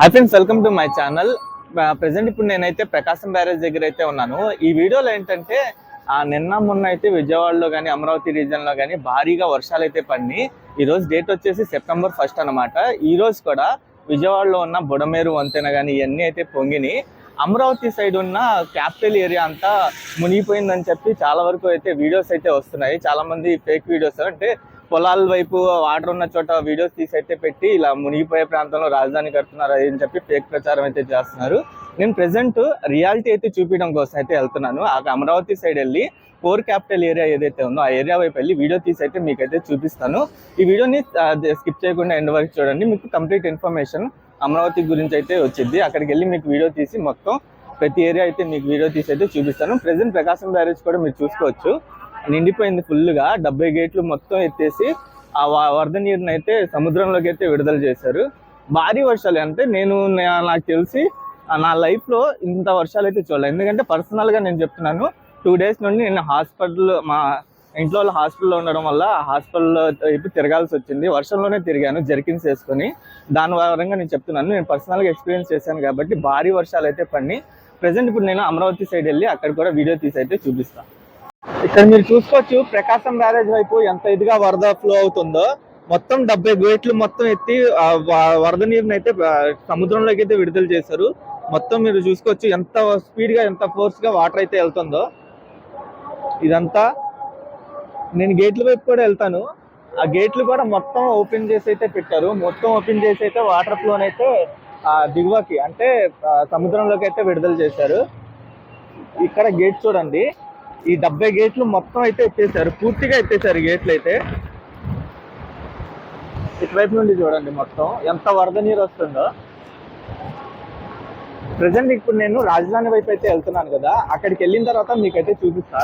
Hi friends welcome to my channel present ఇప్పుడు నేనైతే ప్రకాశం barrage దగ్గర అయితే ఉన్నాను. ఈ వీడియోలో ఏంటంటే నిన్న మొన్న అయితే విజయవాడలో కానీ అమరావతి రీజన్లో కానీ భారీగా వర్షాలు అయితే పడినాయి. ఈ రోజు డేట్ వచ్చేసి సెప్టెంబర్ ఫస్ట్ అన్నమాట. ఈరోజు కూడా విజయవాడలో ఉన్న బుడమేరు వంతెన కానీ ఇవన్నీ అయితే పొంగినాయి. అమరావతి సైడ్ ఉన్న క్యాపిటల్ ఏరియా అంతా మునిగిపోయిందని చెప్పి చాలా వరకు అయితే వీడియోస్ అయితే వస్తున్నాయి. చాలామంది ఫేక్ వీడియోస్ అంటే పొలాల వైపు వాటర్ ఉన్న చోట వీడియోస్ తీసి అయితే పెట్టి ఇలా మునిగిపోయే ప్రాంతంలో రాజధాని కడుతున్నారు అని చెప్పి ఫేక్ ప్రచారం అయితే చేస్తున్నారు. నేను ప్రెసెంట్ రియాలిటీ అయితే చూపించడం కోసం అయితే వెళ్తున్నాను. ఆ అమరావతి సైడ్ వెళ్ళి కోర్ క్యాపిటల్ ఏరియా ఏదైతే ఉందో ఆ ఏరియా వైపు వెళ్ళి వీడియో తీసి అయితే మీకు అయితే చూపిస్తాను. ఈ వీడియోని స్కిప్ చేయకుండా ఎండ్ వరకు చూడండి. మీకు కంప్లీట్ ఇన్ఫర్మేషన్ అమరావతి గురించి అయితే వచ్చింది అక్కడికి వెళ్ళి మీకు వీడియో తీసి మొత్తం ప్రతి ఏరియా అయితే మీకు వీడియో తీసి అయితే చూపిస్తాను. ప్రెసెంట్ ప్రకాశం బ్యారేజ్ కూడా మీరు చూసుకోవచ్చు. నిండిపోయింది ఫుల్గా డెబ్బై గేట్లు మొత్తం ఎత్తేసి ఆ వ- వరద నీరుని అయితే సముద్రంలోకి అయితే విడుదల చేశారు. భారీ వర్షాలు అంటే నేను నా- నాకు తెలిసి నా లైఫ్లో ఇంత వర్షాలు అయితే చూడలేదు ఎందుకంటే పర్సనల్గా నేను చెప్తున్నాను టూ డేస్ నుండి నేను హాస్పిటల్ మా ఇంట్లో వాళ్ళు హాస్పిటల్లో ఉండడం వల్ల హాస్పిటల్లో ఇప్పుడు తిరగాల్సి వచ్చింది. వర్షంలోనే తిరిగాను జర్కిన్స్ వేసుకొని. దాని వరంగా నేను చెప్తున్నాను నేను పర్సనల్గా ఎక్స్పీరియన్స్ చేశాను కాబట్టి భారీ వర్షాలు అయితే పడి ప్రజెంట్ ఇప్పుడు నేను అమరావతి సైడ్ వెళ్ళి అక్కడ కూడా వీడియో తీసి అయితే చూపిస్తాను ఇక్కడ మీరు చూసుకోవచ్చు ప్రకాశం బ్యారేజ్ వైపు ఎంత ఇదిగా వరద ఫ్లో అవుతుందో మొత్తం డెబ్బై గేట్లు మొత్తం ఎత్తి వరద నీరుని అయితే సముద్రంలోకి అయితే విడుదల చేశారు. మొత్తం మీరు చూసుకోవచ్చు ఎంత స్పీడ్గా ఎంత ఫోర్స్గా వాటర్ అయితే వెళ్తుందో. ఇదంతా నేను గేట్ల వైపు కూడా వెళ్తాను. ఆ గేట్లు కూడా మొత్తం ఓపెన్ చేసి అయితే పెట్టారు. మొత్తం ఓపెన్ చేసి అయితే వాటర్ ఫ్లోని అయితే దిగువకి అంటే సముద్రంలోకి అయితే విడుదల చేశారు. ఇక్కడ గేట్ చూడండి. ఈ డెబ్బై గేట్లు మొత్తం అయితే ఎత్తేసారు. పూర్తిగా ఎత్తేసారు గేట్లు అయితే. ఇటువైపు నుండి చూడండి మొత్తం. ఎంత వరద నీరు వస్తుందో. ప్రజెంట్ ఇప్పుడు నేను రాజధాని వైపు అయితే వెళ్తున్నాను కదా. అక్కడికి వెళ్ళిన తర్వాత మీకైతే చూపిస్తా.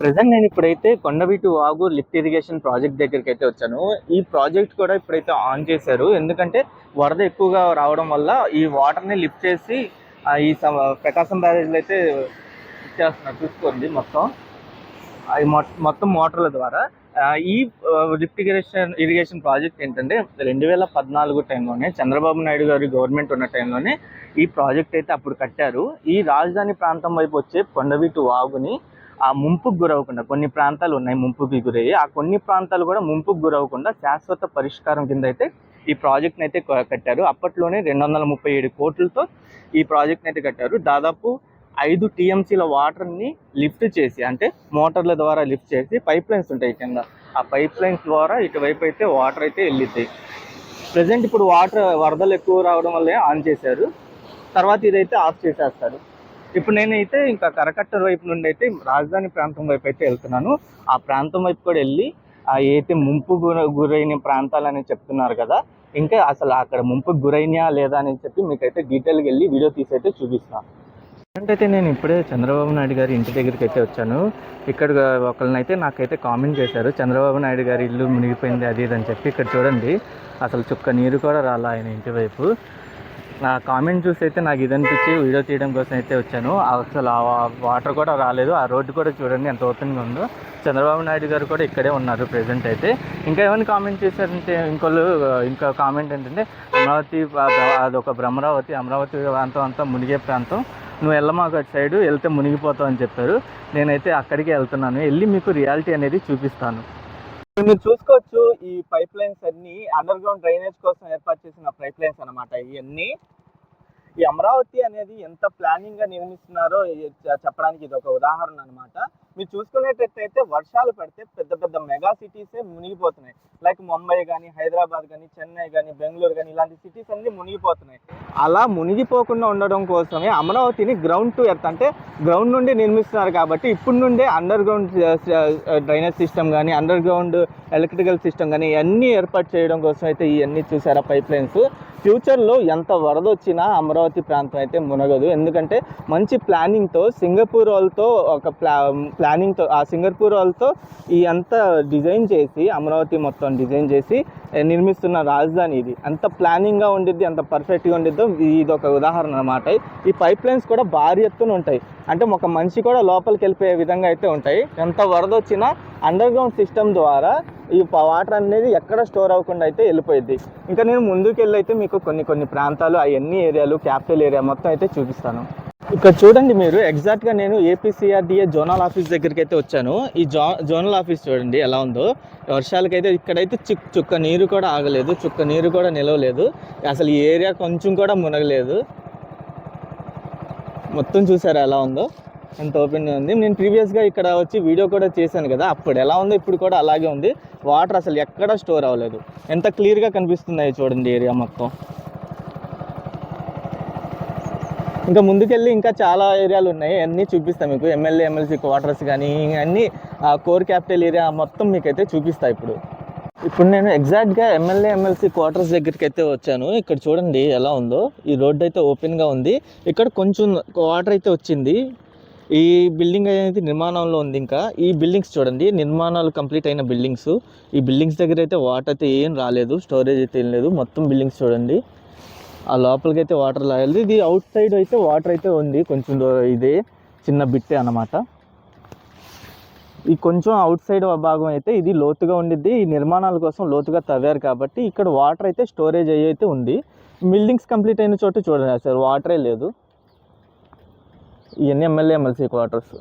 ప్రజెంట్ నేను ఇప్పుడైతే Kondaveeti Vagu lift irrigation project దగ్గరికి అయితే వచ్చాను. ఈ ప్రాజెక్ట్ కూడా ఇప్పుడైతే ఆన్ చేశారు. ఎందుకంటే వరద ఎక్కువగా రావడం వల్ల ఈ వాటర్ని లిఫ్ట్ చేసి ఈ ప్రకాశం బ్యారేజ్లో అయితే ఇచ్చేస్తున్నారు చూసుకోండి మొత్తం. అవి మొత్తం మోటార్ల ద్వారా. ఈ లిఫ్ట్ ఇరిగేషన్ ఇరిగేషన్ ప్రాజెక్ట్ ఏంటంటే రెండు వేల పద్నాలుగు టైంలోనే చంద్రబాబు నాయుడు గారి గవర్నమెంట్ ఉన్న టైంలోనే ఈ ప్రాజెక్ట్ అయితే అప్పుడు కట్టారు. ఈ రాజధాని ప్రాంతం వైపు వచ్చే కొండవీటు వాగుని ఆ ముంపుకు గురవకుండా కొన్ని ప్రాంతాలు ఉన్నాయి ముంపుకి గురయ్యి ఆ కొన్ని ప్రాంతాలు కూడా ముంపుకు గురవకుండా శాశ్వత పరిష్కారం కింద అయితే ఈ ప్రాజెక్ట్ని అయితే కట్టారు. అప్పట్లోనే రెండు వందల ముప్పై ఏడు కోట్లతో ఈ ప్రాజెక్ట్ని అయితే కట్టారు. దాదాపు ఐదు టీఎంసీల వాటర్ని లిఫ్ట్ చేసి అంటే మోటార్ల ద్వారా లిఫ్ట్ చేసి పైప్ లైన్స్ ఉంటాయి కింద. ఆ పైప్ లైన్స్ ద్వారా ఇటువైపు అయితే వాటర్ అయితే వెళ్ళిద్ది. ప్రజెంట్ ఇప్పుడు వాటర్ వరదలు ఎక్కువ రావడం వల్లే ఆన్ చేశారు. తర్వాత ఇదైతే ఆఫ్ చేసేస్తారు. ఇప్పుడు నేనైతే ఇంకా కరకట్ట వైపు నుండి అయితే రాజధాని ప్రాంతం వైపు అయితే వెళ్తున్నాను. ఆ ప్రాంతం వైపు కూడా వెళ్ళి ఆ ఏదైతే ముంపు గురైన ప్రాంతాలని చెప్తున్నారు కదా ఇంకా అసలు అక్కడ ముంపుకు గురైనయా లేదా అని చెప్పి మీకైతే డీటెయిల్గా వెళ్ళి వీడియో తీసి అయితే చూపిస్తాను. అయితే నేను ఇప్పుడే చంద్రబాబు నాయుడు గారి ఇంటి దగ్గరికి అయితే వచ్చాను. ఇక్కడ ఒకరినైతే నాకైతే కామెంట్ చేశారు చంద్రబాబు నాయుడు గారి ఇల్లు మునిగిపోయింది అది ఇది అని చెప్పి ఇక్కడ చూడండి. అసలు చుక్క నీరు కూడా రాలా ఆయన ఇంటి వైపు. నా కామెంట్ చూసి అయితే నాకు ఇది అనిపించి వీడియో తీయడం కోసం అయితే వచ్చాను. అసలు ఆ వాటర్ కూడా రాలేదు ఆ రోడ్డు కూడా చూడండి ఎంత ఓపెన్గా ఉందో. చంద్రబాబు నాయుడు గారు కూడా ఇక్కడే ఉన్నారు ప్రెసెంట్ అయితే. ఇంకా ఏమైనా కామెంట్ చేశారంటే ఇంకోళ్ళు ఇంకా కామెంట్ ఏంటంటే అమరావతి అది అదొక భ్రమరావతి అమరావతి ప్రాంతం అంతా మునిగే ప్రాంతం నువ్వు వెళ్ళమాకు అటు సైడు వెళ్తే మునిగిపోతావు అని చెప్పారు. నేనైతే అక్కడికి వెళ్తున్నాను. వెళ్ళి మీకు రియాలిటీ అనేది చూపిస్తాను. మీరు చూసుకోవచ్చు ఈ పైప్ లైన్స్ అన్ని అండర్ గ్రౌండ్ డ్రైనేజ్ కోసం ఏర్పాటు చేసిన పైప్ లైన్స్ అనమాట ఇవన్నీ. ఈ అమరావతి అనేది ఎంత ప్లానింగ్గా నిర్మిస్తున్నారో చెప్పడానికి ఇది ఒక ఉదాహరణ అనమాట మీరు చూసుకునేటట్టయితే వర్షాలు పడితే పెద్ద పెద్ద మెగా సిటీసే మునిగిపోతున్నాయి. లైక్ ముంబై కానీ హైదరాబాద్ కానీ చెన్నై కానీ బెంగళూరు కానీ ఇలాంటి సిటీస్ అన్ని మునిగిపోతున్నాయి. అలా మునిగిపోకుండా ఉండడం కోసమే అమరావతిని గ్రౌండ్ టు ఎర్త్ అంటే గ్రౌండ్ నుండి నిర్మిస్తున్నారు కాబట్టి ఇప్పుడు నుండే అండర్ గ్రౌండ్ డ్రైనేజ్ సిస్టమ్ కానీ అండర్ గ్రౌండ్ ఎలక్ట్రికల్ సిస్టమ్ కానీ ఇవన్నీ ఏర్పాటు చేయడం కోసం అయితే ఇవన్నీ చూసారా పైప్ లైన్స్ ఫ్యూచర్లో ఎంత వరద వచ్చినా అమరావతి ప్రాంతం అయితే మునగదు. ఎందుకంటే మంచి ప్లానింగ్తో సింగపూర్ వాళ్ళతో ఒక ప్లా ప్లానింగ్తో ఆ సింగర్పూర్ వాళ్ళతో ఈ అంతా డిజైన్ చేసి అమరావతి మొత్తం డిజైన్ చేసి నిర్మిస్తున్న రాజధాని ఇది. అంత ప్లానింగ్గా ఉండిద్ది అంత పర్ఫెక్ట్గా ఉండిద్దో ఇది ఒక ఉదాహరణ అనమాట ఈ పైప్ లైన్స్ కూడా భారీ ఎత్తున ఉంటాయి. అంటే ఒక మనిషి కూడా లోపలికి వెళ్ళిపోయే విధంగా అయితే ఉంటాయి. ఎంత వరద వచ్చినా అండర్ గ్రౌండ్ సిస్టమ్ ద్వారా ఈ వాటర్ అనేది ఎక్కడ స్టోర్ అవ్వకుండా అయితే వెళ్ళిపోయింది ఇంకా నేను ముందుకు వెళ్ళి అయితే మీకు కొన్ని కొన్ని ప్రాంతాలు అవన్నీ ఏరియాలు క్యాపిటల్ ఏరియా మొత్తం అయితే చూపిస్తాను. ఇక్కడ చూడండి మీరు ఎగ్జాక్ట్గా నేను ఏపీసీఆర్డీఏ జోనల్ ఆఫీస్ దగ్గరికి అయితే వచ్చాను. ఈ జో జోనల్ ఆఫీస్ చూడండి ఎలా ఉందో. వర్షాలకైతే ఇక్కడైతే చిక్ చుక్క నీరు కూడా ఆగలేదు చుక్క నీరు కూడా నిలవలేదు. అసలు ఈ ఏరియా కొంచెం కూడా మునగలేదు. మొత్తం చూసారా ఎలా ఉందో? ఎంత ఓపెన్ ఉంది. నేను ప్రీవియస్గా ఇక్కడ వచ్చి వీడియో కూడా చేశాను కదా. అప్పుడు ఎలా ఉందో ఇప్పుడు కూడా అలాగే ఉంది. వాటర్ అసలు ఎక్కడా స్టోర్ అవ్వలేదు. ఎంత క్లియర్గా కనిపిస్తున్నాయి చూడండి ఏరియా మొత్తం. ఇంకా ముందుకెళ్ళి ఇంకా చాలా ఏరియాలు ఉన్నాయి. అన్నీ చూపిస్తాను మీకు. ఎమ్మెల్యే ఎమ్మెల్సీ క్వార్టర్స్ కానీ అన్నీ కోర్ క్యాపిటల్ ఏరియా మొత్తం మీకైతే చూపిస్తా ఇప్పుడు. ఇప్పుడు నేను ఎగ్జాక్ట్గా ఎమ్మెల్యే ఎమ్మెల్సీ క్వార్టర్స్ దగ్గరికి అయితే వచ్చాను. ఇక్కడ చూడండి ఎలా ఉందో. ఈ రోడ్డు అయితే ఓపెన్గా ఉంది. ఇక్కడ కొంచెం వాటర్ అయితే వచ్చింది. ఈ బిల్డింగ్ అనేది నిర్మాణంలో ఉంది ఇంకా. ఈ బిల్డింగ్స్ చూడండి నిర్మాణాలు కంప్లీట్ అయిన బిల్డింగ్స్ ఈ బిల్డింగ్స్ దగ్గర అయితే వాటర్ అయితే ఏం రాలేదు స్టోరేజ్ అయితే ఏం లేదు. మొత్తం బిల్డింగ్స్ చూడండి. ఆ లోపలికి అయితే వాటర్ లాగాలి ఇది అవుట్ సైడ్ అయితే వాటర్ అయితే ఉంది. కొంచెం ఇదే చిన్న బిట్టే అన్నమాట. ఈ కొంచెం అవుట్ సైడ్ భాగం అయితే ఇది లోతుగా ఉండిద్ది. ఈ నిర్మాణాల కోసం లోతుగా తవ్వారు కాబట్టి ఇక్కడ వాటర్ అయితే స్టోరేజ్ అయ్యి అయితే ఉంది. బిల్డింగ్స్ కంప్లీట్ అయిన చోట చూడండి సార్. వాటరే లేదు. ఇవన్నీ ఎమ్మెల్యే ఎమ్మెల్సీ క్వార్టర్స్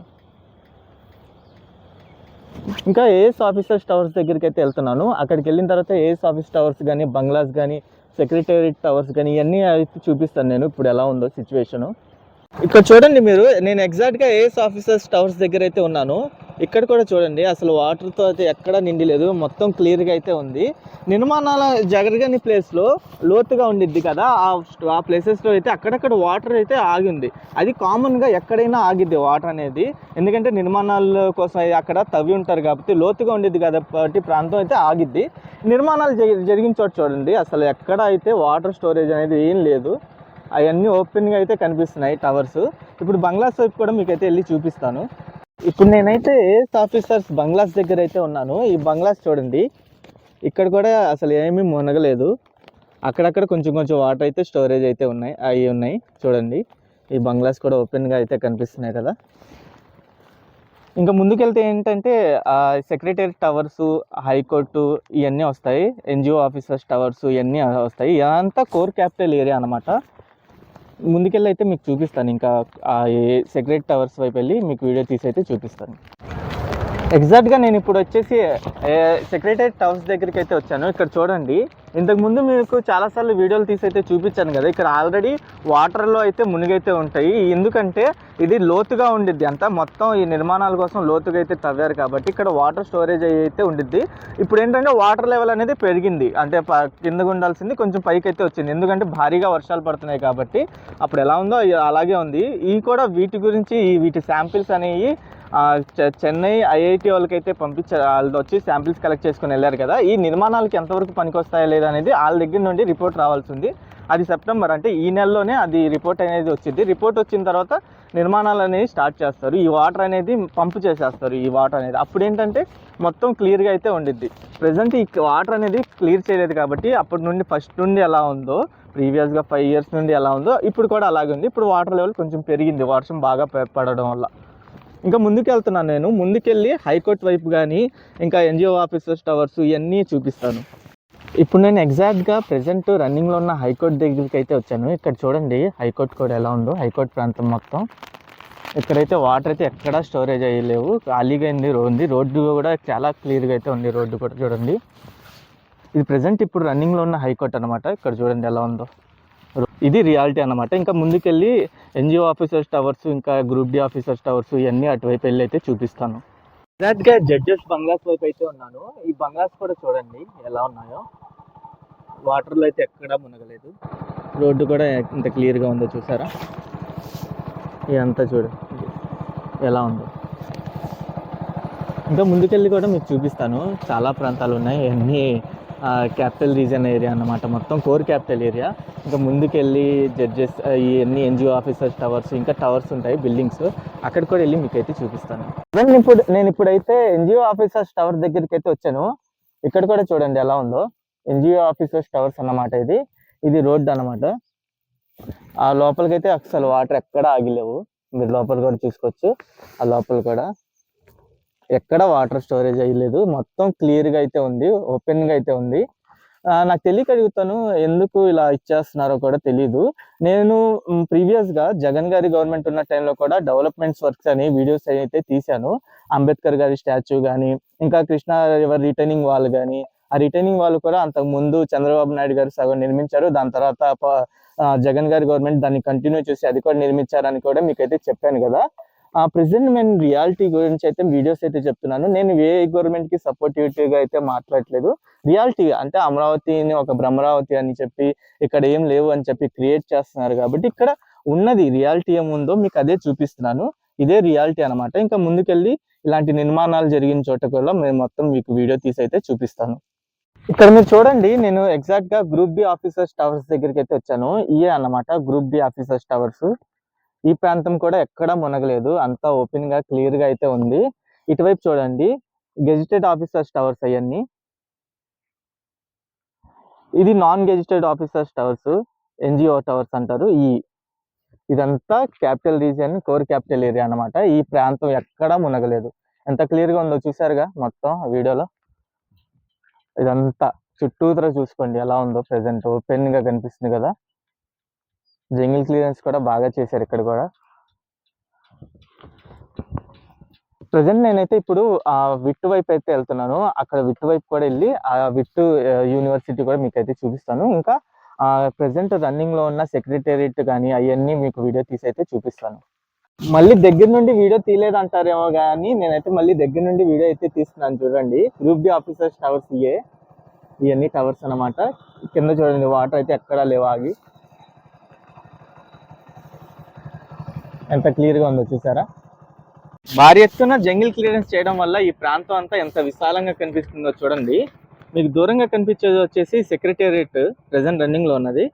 ఇంకా ఏఎస్ ఆఫీసర్స్ టవర్స్ దగ్గరికి అయితే వెళ్తున్నాను. అక్కడికి వెళ్ళిన తర్వాత ఏఎస్ ఆఫీస్ టవర్స్ కానీ బంగ్లాస్ కానీ సెక్రటేరియట్ టవర్స్ కానీ ఇవన్నీ అయితే చూపిస్తాను నేను. ఇప్పుడు ఎలా ఉందో సిచ్యువేషను ఇక్కడ చూడండి మీరు నేను ఎగ్జాక్ట్గా ఏఎస్ ఆఫీసర్స్ టవర్స్ దగ్గర అయితే ఉన్నాను. ఇక్కడ కూడా చూడండి అసలు వాటర్తో అయితే ఎక్కడ నిండి లేదు మొత్తం క్లియర్గా అయితే ఉంది. నిర్మాణాల జగరగని ప్లేస్లో లోతుగా ఉండిద్ది కదా ఆ ఆ ప్లేసెస్లో అయితే అక్కడక్కడ వాటర్ అయితే ఆగింది అది కామన్గా ఎక్కడైనా ఆగిద్ది వాటర్ అనేది. ఎందుకంటే నిర్మాణాల కోసం అక్కడ తవ్వి ఉంటారు కాబట్టి లోతుగా ఉండిద్ది కాబట్టి ప్రాంతం అయితే ఆగిద్ది. నిర్మాణాలు జరిగిన చోట చూడండి అసలు ఎక్కడ అయితే వాటర్ స్టోరేజ్ అనేది ఏం లేదు. అవన్నీ ఓపెన్గా అయితే కనిపిస్తున్నాయి టవర్స్ ఇప్పుడు బంగ్లాస్ వైపు కూడా మీకైతే వెళ్ళి చూపిస్తాను. ఇప్పుడు నేనైతే ఏఎస్ ఆఫీసర్స్ బంగ్లాస్ దగ్గర అయితే ఉన్నాను. ఈ బంగ్లాస్ చూడండి. ఇక్కడ కూడా అసలు ఏమీ మునగలేదు. అక్కడక్కడ కొంచెం కొంచెం వాటర్ అయితే స్టోరేజ్ అయితే ఉన్నాయి అవి ఉన్నాయి. చూడండి. ఈ బంగ్లాస్ కూడా ఓపెన్గా అయితే కనిపిస్తున్నాయి కదా. ఇంకా ముందుకెళ్తే ఏంటంటే సెక్రటరీ టవర్స్ హైకోర్టు ఇవన్నీ వస్తాయి. ఎన్జిఓ ఆఫీసర్స్ టవర్స్ ఇవన్నీ వస్తాయి. ఇదంతా కోర్ క్యాపిటల్ ఏరియా అనమాట ముందుకెళ్ళి అయితే మీకు చూపిస్తాను. ఇంకా ఆ సెక్రటరీ టవర్స్ వైపు వెళ్ళి మీకు వీడియో తీసి అయితే చూపిస్తాను. ఎగ్జాక్ట్గా నేను ఇప్పుడు వచ్చేసి సెక్రటరేట్ హౌస్ దగ్గరికి అయితే వచ్చాను. ఇక్కడ చూడండి ఇంతకుముందు మీకు చాలాసార్లు వీడియోలు తీసి అయితే చూపించాను కదా ఇక్కడ ఆల్రెడీ వాటర్లో అయితే మునిగైతే ఉంటాయి. ఎందుకంటే ఇది లోతుగా ఉండిద్ది అంతా. మొత్తం ఈ నిర్మాణాల కోసం లోతుగా అయితే తవ్వారు కాబట్టి ఇక్కడ వాటర్ స్టోరేజ్ అయితే ఉండిద్ది. ఇప్పుడు ఏంటంటే వాటర్ లెవెల్ అనేది పెరిగింది. అంటే ప- కిందకు ఉండాల్సింది కొంచెం పైకి అయితే వచ్చింది. ఎందుకంటే భారీగా వర్షాలు పడుతున్నాయి కాబట్టి అప్పుడు ఎలా ఉందో అలాగే ఉంది. ఈ కూడా వీటి గురించి వీటి శాంపిల్స్ అనేవి చెన్నై ఐఐటి వాళ్ళకైతే పంపించారు వాళ్ళు వచ్చి శాంపిల్స్ కలెక్ట్ చేసుకుని వెళ్ళారు కదా. ఈ నిర్మాణాలకి ఎంతవరకు పనికొస్తాయా లేదా అనేది వాళ్ళ దగ్గర నుండి రిపోర్ట్ రావాల్సి ఉంది. అది సెప్టెంబర్ అంటే ఈ నెలలోనే అది రిపోర్ట్ అనేది వచ్చింది. రిపోర్ట్ వచ్చిన తర్వాత నిర్మాణాలు అనేవి స్టార్ట్ చేస్తారు. ఈ వాటర్ అనేది పంపు చేసేస్తారు ఈ వాటర్ అనేది. అప్పుడు ఏంటంటే మొత్తం క్లియర్గా అయితే ఉండిద్ది. ప్రజెంట్ ఈ వాటర్ అనేది క్లియర్ చేయలేదు కాబట్టి అప్పటి నుండి ఫస్ట్ నుండి ఎలా ఉందో ప్రీవియస్గా ఫైవ్ ఇయర్స్ నుండి ఎలా ఉందో ఇప్పుడు కూడా అలాగే ఉంది. ఇప్పుడు వాటర్ లెవెల్ కొంచెం పెరిగింది. వర్షం బాగా పడడం వల్ల. ఇంకా ముందుకెళ్తున్నాను నేను. ముందుకెళ్ళి హైకోర్టు వైపు కానీ ఇంకా ఎన్జిఓ ఆఫీసర్స్ టవర్స్ ఇవన్నీ చూపిస్తాను. ఇప్పుడు నేను ఎగ్జాక్ట్గా ప్రజెంట్ రన్నింగ్లో ఉన్న హైకోర్టు దగ్గరికి అయితే వచ్చాను. ఇక్కడ చూడండి హైకోర్టు కూడా ఎలా ఉందో హైకోర్టు ప్రాంతం మొత్తం. ఇక్కడైతే వాటర్ అయితే ఎక్కడా స్టోరేజ్ అయ్యలేవు. ఖాళీగా ఉంది ఉంది. రోడ్డు కూడా చాలా క్లియర్గా అయితే ఉంది రోడ్డు కూడా చూడండి. ఇది ప్రజెంట్ ఇప్పుడు రన్నింగ్లో ఉన్న హైకోర్టు అనమాట ఇక్కడ చూడండి ఎలా ఉందో. ఇది రియాలిటీ అన్నమాట. ఇంకా ముందుకెళ్ళి ఎన్జిఓ ఆఫీసర్స్ టవర్స్ ఇంకా గ్రూప్ డి ఆఫీసర్స్ టవర్స్ ఇవన్నీ అటువైపు వెళ్ళి అయితే చూపిస్తాను. ఎగ్జాక్ట్గా జడ్జెస్ బంగ్లాస్ వైపు అయితే ఉన్నాను. ఈ బంగ్లాస్ కూడా చూడండి ఎలా ఉన్నాయో. వాటర్లో అయితే ఎక్కడా మునగలేదు. రోడ్డు కూడా ఇంత క్లియర్గా ఉందో చూసారా? ఇదంతా చూడండి ఎలా ఉందో. ఇంకా ముందుకెళ్ళి కూడా మీకు చూపిస్తాను. చాలా ప్రాంతాలు ఉన్నాయి. అన్నీ క్యాపిటల్ రీజన్ ఏరియా అన్నమాట మొత్తం కోర్ క్యాపిటల్ ఏరియా ఇంకా ముందుకెళ్ళి జడ్జెస్ ఇవన్నీ ఎన్జిఓ ఆఫీసర్స్ టవర్స్ ఇంకా టవర్స్ ఉంటాయి బిల్డింగ్స్ అక్కడ కూడా వెళ్ళి మీకు అయితే చూపిస్తాను. నేను ఇప్పుడు నేను ఇప్పుడైతే ఎన్జిఓ ఆఫీసర్స్ టవర్ దగ్గరికి అయితే వచ్చాను. ఇక్కడ కూడా చూడండి ఎలా ఉందో. ఎన్జిఓ ఆఫీసర్స్ టవర్స్ అన్నమాట ఇది. ఇది రోడ్ అన్నమాట. ఆ లోపలికైతే అసలు వాటర్ ఎక్కడ ఆగిలేవు. మీరు లోపల కూడా చూసుకోవచ్చు. ఆ లోపల కూడా. ఎక్కడ వాటర్ స్టోరేజ్ అయ్యలేదు. మొత్తం క్లియర్గా అయితే ఉంది ఓపెన్గా అయితే ఉంది. నాకు తెలియక అడుగుతాను ఎందుకు ఇలా ఇచ్చేస్తున్నారో కూడా తెలియదు నేను ప్రీవియస్గా జగన్ గారి గవర్నమెంట్ ఉన్న టైంలో కూడా డెవలప్మెంట్స్ వర్క్స్ అని వీడియోస్ అయితే తీశాను. అంబేద్కర్ గారి స్టాచ్యూ కానీ ఇంకా కృష్ణా రివర్ రిటర్నింగ్ వాల్ కానీ ఆ రిటర్నింగ్ వాళ్ళు కూడా అంతకు ముందు చంద్రబాబు నాయుడు గారు సగం నిర్మించారు. దాని తర్వాత జగన్ గారి గవర్నమెంట్ దాన్ని కంటిన్యూ చేసి అది కూడా నిర్మించారని కూడా మీకైతే చెప్పాను కదా. ఆ ప్రెసెంట్ నేను రియాలిటీ గురించి అయితే వీడియోస్ అయితే చెప్తున్నాను. నేను ఏ గవర్నమెంట్కి సపోర్టివిటీగా అయితే మాట్లాడట్లేదు. రియాలిటీ అంటే అమరావతిని ఒక భ్రమరావతి అని చెప్పి ఇక్కడ ఏం లేవు అని చెప్పి క్రియేట్ చేస్తున్నారు కాబట్టి ఇక్కడ ఉన్నది రియాలిటీ ఏముందో మీకు అదే చూపిస్తున్నాను. ఇదే రియాలిటీ అనమాట ఇంకా ముందుకెళ్ళి ఇలాంటి నిర్మాణాలు జరిగిన చోట కూడా మేము మొత్తం మీకు వీడియో తీసి అయితే చూపిస్తాను. ఇక్కడ మీరు చూడండి నేను ఎగ్జాక్ట్గా గ్రూప్ బి ఆఫీసర్స్ టవర్స్ దగ్గరికి అయితే వచ్చాను. ఇయే అన్నమాట గ్రూప్ బి ఆఫీసర్స్ టవర్స్ ఈ ప్రాంతం కూడా ఎక్కడా మునగలేదు. అంతా ఓపెన్గా క్లియర్గా అయితే ఉంది. ఇటువైపు చూడండి. గెజిటెడ్ ఆఫీసర్స్ టవర్స్ అవన్నీ ఇది non gazetted officers towers. NGO towers అంటారు. ఈ ఇదంతా capital region core capital area అన్నమాట. ఈ ప్రాంతం ఎక్కడా మునగలేదు. ఎంత క్లియర్గా ఉందో చూసారుగా మొత్తం వీడియోలో? ఇదంతా చుట్టూతర చూసుకోండి. ఎలా ఉందో ప్రజెంట్. ఓపెన్గా కనిపిస్తుంది కదా. జంగిల్ క్లియరెన్స్ కూడా బాగా చేశారు ఇక్కడ కూడా. ప్రజెంట్ నేనైతే ఇప్పుడు ఆ విట్టు వైపు అయితే వెళ్తున్నాను. అక్కడ విట్టు వైపు కూడా వెళ్ళి ఆ విట్టు యూనివర్సిటీ కూడా మీకు అయితే చూపిస్తాను. ఇంకా ఆ ప్రెసెంట్ రన్నింగ్లో ఉన్న సెక్రటేరియట్ కానీ అవన్నీ మీకు వీడియో తీసి అయితే చూపిస్తాను. మళ్ళీ దగ్గర నుండి వీడియో తీయలేదు అంటారేమో కానీ నేనైతే మళ్ళీ దగ్గర నుండి వీడియో అయితే తీస్తున్నాను. చూడండి. గ్రూప్ డి ఆఫీసర్స్ టవర్స్ ఇయే. ఇవన్నీ టవర్స్ అన్నమాట. కింద చూడండి వాటర్ అయితే ఎక్కడా లేవు ఆగి. ఎంత క్లియర్గా ఉందో చూసారా? భారీ ఎత్తున జంగిల్ క్లియరెన్స్ చేయడం వల్ల ఈ ప్రాంతం అంతా ఎంత విశాలంగా కనిపిస్తుందో చూడండి. మీకు దూరంగా కనిపించేది వచ్చేసి సెక్రటేరియట్ ప్రెసెంట్ రన్నింగ్లో ఉన్నది.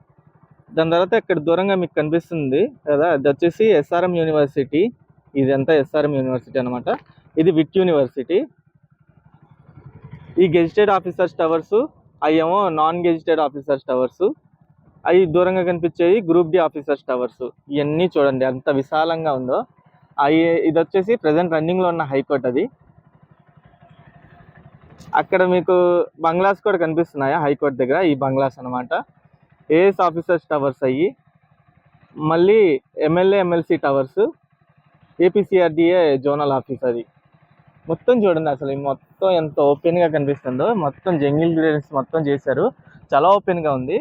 దాని తర్వాత ఇక్కడ దూరంగా మీకు కనిపిస్తుంది కదా అది వచ్చేసి ఎస్ఆర్ఎం యూనివర్సిటీ ఇదంతా ఎస్ఆర్ఎం యూనివర్సిటీ అనమాట ఇది విట్ యూనివర్సిటీ ఈ గెజిటెడ్ ఆఫీసర్స్ టవర్సు అవేమో నాన్ గెజిటెడ్ ఆఫీసర్స్ టవర్సు. అవి దూరంగా కనిపించేవి గ్రూప్ డి ఆఫీసర్స్ టవర్స్ ఇవన్నీ చూడండి ఎంత విశాలంగా ఉందో. అవి ఇది వచ్చేసి ప్రజెంట్ రన్నింగ్లో ఉన్న హైకోర్ట్ అది. అక్కడ మీకు బంగ్లాస్ కూడా కనిపిస్తున్నాయా? హైకోర్ట్ దగ్గర ఈ బంగ్లాస్ అన్నమాట. ఏఎస్ ఆఫీసర్స్ టవర్స్ అయ్యి మళ్ళీ MLA MLC towers APCRDA zonal office అది. మొత్తం చూడండి అసలు ఈ మొత్తం ఎంత ఓపెన్గా కనిపిస్తుందో. మొత్తం జంగిల్ క్లియరెన్స్ మొత్తం చేశారు. చాలా ఓపెన్గా ఉంది.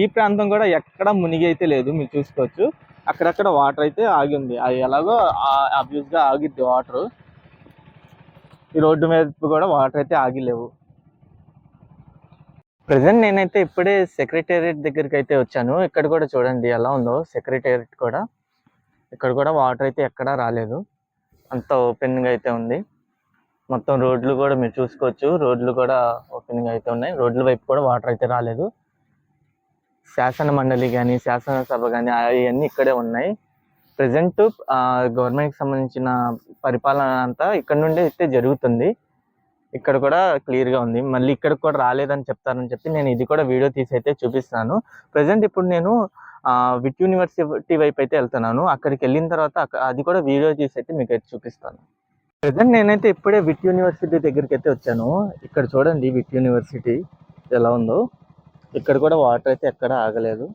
ఈ ప్రాంతం కూడా ఎక్కడ మునిగి అయితే లేదు మీరు చూసుకోవచ్చు. అక్కడక్కడ వాటర్ అయితే ఆగి ఉంది. అది ఎలాగో అబ్యూస్గా ఆగిద్ది వాటర్ ఈ రోడ్డు మీద కూడా వాటర్ అయితే ఆగి లేవు ప్రజెంట్ నేనైతే ఇప్పుడే సెక్రటేరియట్ దగ్గరికి అయితే వచ్చాను. ఇక్కడ కూడా చూడండి ఎలా ఉందో సెక్రటేరియట్ కూడా. ఇక్కడ కూడా వాటర్ అయితే ఎక్కడా రాలేదు. అంత ఓపెనింగ్ అయితే ఉంది. మొత్తం రోడ్లు కూడా మీరు చూసుకోవచ్చు. రోడ్లు కూడా ఓపెనింగ్ అయితే ఉన్నాయి. రోడ్ల వైపు కూడా వాటర్ అయితే రాలేదు. శాసన మండలి కానీ శాసనసభ కానీ అవన్నీ ఇక్కడే ఉన్నాయి. ప్రజెంట్ గవర్నమెంట్కి సంబంధించిన పరిపాలన అంతా ఇక్కడ నుండి అయితే జరుగుతుంది. ఇక్కడ కూడా క్లియర్గా ఉంది. మళ్ళీ ఇక్కడ కూడా రాలేదని చెప్తారని చెప్పి నేను ఇది కూడా వీడియో తీసి అయితే చూపిస్తున్నాను. ప్రజెంట్ ఇప్పుడు నేను విట్ యూనివర్సిటీ వైపు అయితే వెళ్తున్నాను. అక్కడికి వెళ్ళిన తర్వాత అది కూడా వీడియో తీసి అయితే మీకు అయితే చూపిస్తాను. ప్రజెంట్ నేనైతే ఇప్పుడే విట్ యూనివర్సిటీ దగ్గరికి అయితే వచ్చాను. ఇక్కడ చూడండి విట్ యూనివర్సిటీ ఎలా ఉందో. ఇక్కడ కూడా వాటర్ అయితే ఎక్కడ ఆగలేదు.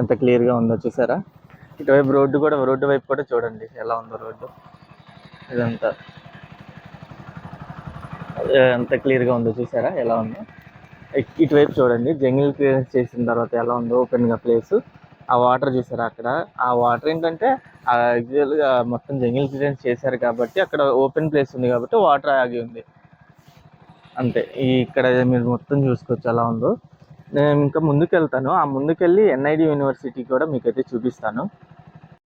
ఎంత క్లియర్గా ఉందో చూసారా? ఇటువైపు రోడ్డు కూడా రోడ్డు వైపు కూడా చూడండి ఎలా ఉందో రోడ్డు. ఇదంతా. ఎంత క్లియర్గా ఉందో చూసారా? ఎలా ఉందో. ఇటువైపు చూడండి జంగిల్ క్లియరెన్స్ చేసిన తర్వాత ఎలా ఉందో ఓపెన్గా ప్లేస్ ఆ వాటర్ చూసారా అక్కడ? ఆ వాటర్ ఏంటంటే యాక్చువల్గా మొత్తం జంగిల్ క్లియరెన్స్ చేశారు కాబట్టి అక్కడ ఓపెన్ ప్లేస్ ఉంది కాబట్టి వాటర్ ఆగి ఉంది. అంతే. ఇక్కడ మీరు మొత్తం చూసుకోవచ్చు ఎలా ఉందో. నేను ఇంకా ముందుకెళ్తాను. ఆ ముందుకెళ్ళి ఎన్ఐడి యూనివర్సిటీ కూడా మీకైతే చూపిస్తాను.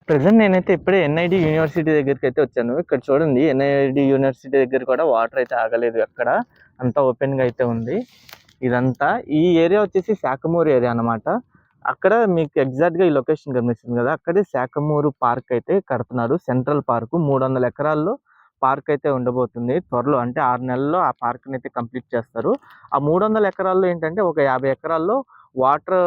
ప్రజెంట్ నేనైతే ఇప్పుడే ఎన్ఐడి యూనివర్సిటీ దగ్గరికి అయితే వచ్చాను. ఇక్కడ చూడండి ఎన్ఐడి యూనివర్సిటీ దగ్గర కూడా వాటర్ అయితే ఆగలేదు అక్కడ అంతా ఓపెన్గా అయితే ఉంది. ఇదంతా ఈ ఏరియా వచ్చేసి శాఖమూరు ఏరియా అనమాట అక్కడ మీకు ఎగ్జాక్ట్గా ఈ లొకేషన్ కనిపిస్తుంది కదా. అక్కడే శాఖమూరు పార్క్ అయితే కడుతున్నారు. సెంట్రల్ పార్కు మూడు వందల ఎకరాల్లో పార్క్ అయితే ఉండబోతుంది. త్వరలో అంటే ఆరు నెలల్లో ఆ పార్క్ని అయితే కంప్లీట్ చేస్తారు. ఆ మూడు వందల ఎకరాల్లో ఏంటంటే ఒక యాభై ఎకరాల్లో వాటర్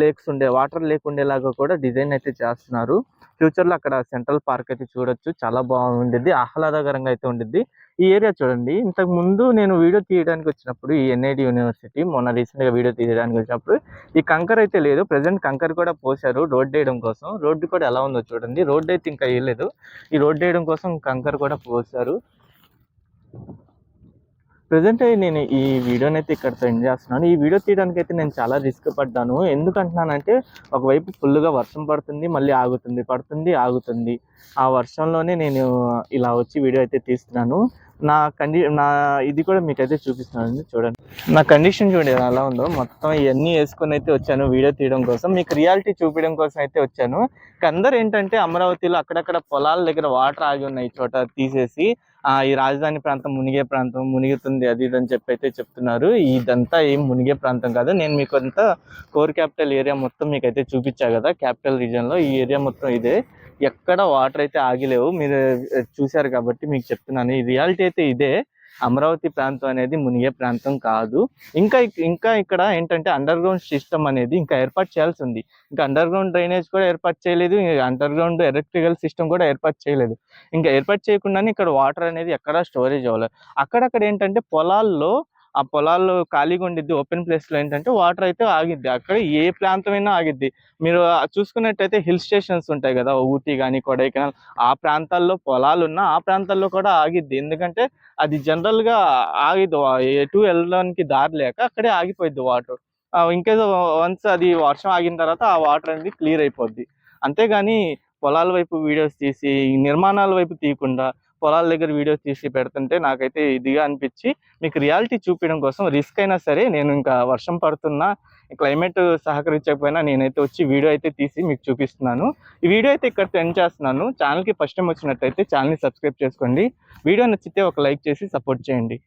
లేక్స్ ఉండే వాటర్ లేక్ ఉండేలాగా కూడా డిజైన్ అయితే చేస్తున్నారు. ఫ్యూచర్లో అక్కడ సెంట్రల్ పార్క్ అయితే చూడొచ్చు. చాలా బాగుండిద్ది. ఆహ్లాదకరంగా అయితే ఉండిద్ది. ఈ ఏరియా చూడండి. ఇంతకు ముందు నేను వీడియో తీయడానికి వచ్చినప్పుడు ఈ ఎన్ఐడి యూనివర్సిటీ మొన్న రీసెంట్గా వీడియో తీయడానికి వచ్చినప్పుడు ఈ కంకర్ అయితే లేదు. ప్రజెంట్ కంకర్ కూడా పోశారు రోడ్ వేయడం కోసం. రోడ్డు కూడా ఎలా ఉందో చూడండి. రోడ్డు అయితే ఇంకా వేయలేదు. ఈ రోడ్ వేయడం కోసం కంకర్ కూడా పోశారు. ప్రజెంట్ నేను ఈ వీడియోని అయితే ఇక్కడతో సెండ్ చేస్తున్నాను. ఈ వీడియో తీయడానికి అయితే నేను చాలా రిస్క్ పడ్డాను. ఎందుకంటున్నానంటే ఒకవైపు ఫుల్గా వర్షం పడుతుంది మళ్ళీ ఆగుతుంది పడుతుంది ఆగుతుంది. ఆ వర్షంలోనే నేను ఇలా వచ్చి వీడియో అయితే తీస్తున్నాను. నా కండి నా ఇది కూడా మీకైతే చూపిస్తున్నాను. చూడండి. నా కండిషన్ చూడండి ఎలా ఉందో. మొత్తం ఇవన్నీ వేసుకొని అయితే వచ్చాను వీడియో తీయడం కోసం. మీకు రియాలిటీ చూపించడం కోసం అయితే వచ్చాను. ఇక అందరు ఏంటంటే అమరావతిలో అక్కడక్కడ పొలాల దగ్గర వాటర్ ఆగి ఉన్నాయి చోట తీసేసి ఈ రాజధాని ప్రాంతం మునిగే ప్రాంతం మునిగుతుంది అది ఇది అని చెప్పి అయితే చెప్తున్నారు. ఇదంతా ఏం మునిగే ప్రాంతం కాదు. నేను మీకు అంతా కోర్ క్యాపిటల్ ఏరియా మొత్తం మీకు అయితే చూపించా కదా క్యాపిటల్ రీజియన్లో ఈ ఏరియా మొత్తం ఇదే. ఎక్కడ వాటర్ అయితే ఆగిలేవు. మీరు చూశారు కాబట్టి మీకు చెప్తున్నాను. ఈ రియాలిటీ అయితే ఇదే. అమరావతి ప్రాంతం అనేది మునిగే ప్రాంతం కాదు. ఇంకా ఇంకా ఇక్కడ ఏంటంటే అండర్ గ్రౌండ్ సిస్టమ్ అనేది ఇంకా ఏర్పాటు చేయాల్సి ఉంది. ఇంకా అండర్ గ్రౌండ్ డ్రైనేజ్ కూడా ఏర్పాటు చేయలేదు అండర్ గ్రౌండ్ ఎలక్ట్రికల్ సిస్టమ్ కూడా ఏర్పాటు చేయలేదు. ఇంకా ఏర్పాటు చేయకుండానే ఇక్కడ వాటర్ అనేది ఎక్కడా స్టోరేజ్ అవ్వలేదు. అక్కడక్కడ ఏంటంటే పొలాల్లో ఆ పొలాల్లో ఖాళీగా ఉండిద్ది ఓపెన్ ప్లేస్లో ఏంటంటే వాటర్ అయితే ఆగిద్ది. అక్కడ ఏ ప్రాంతమైనా ఆగిద్ది. మీరు చూసుకున్నట్టయితే హిల్ స్టేషన్స్ ఉంటాయి కదా ఊటీ కానీ కొడైకెనాల్. ఆ ప్రాంతాల్లో పొలాలు ఉన్నా ఆ ప్రాంతాల్లో కూడా ఆగిద్ది. ఎందుకంటే అది జనరల్గా ఆగిద్దు. ఆగిద్ది ఎటు వెళ్ళడానికి దారి లేక అక్కడే ఆగిపోయిద్ది వాటర్ ఇంకేదో వన్స్ అది వర్షం ఆగిన తర్వాత ఆ వాటర్ అనేది క్లియర్ అయిపోద్ది. అంతేగాని పొలాల వైపు వీడియోస్ తీసి నిర్మాణాల వైపు తీయకుండా పొలాల దగ్గర వీడియోస్ తీసి పెడుతుంటే నాకైతే ఇదిగా అనిపించి మీకు రియాలిటీ చూపించడం కోసం రిస్క్ అయినా సరే నేను ఇంకా వర్షం పడుతున్నా క్లైమేట్ సహకరించకపోయినా నేనైతే వచ్చి వీడియో అయితే తీసి మీకు చూపిస్తున్నాను. ఈ వీడియో అయితే ఇక్కడ సెండ్ చేస్తున్నాను. ఛానల్కి ఫస్ట్ టైం వచ్చినట్టయితే ఛానల్ని సబ్స్క్రైబ్ చేసుకోండి. వీడియో నచ్చితే ఒక లైక్ చేసి సపోర్ట్ చేయండి.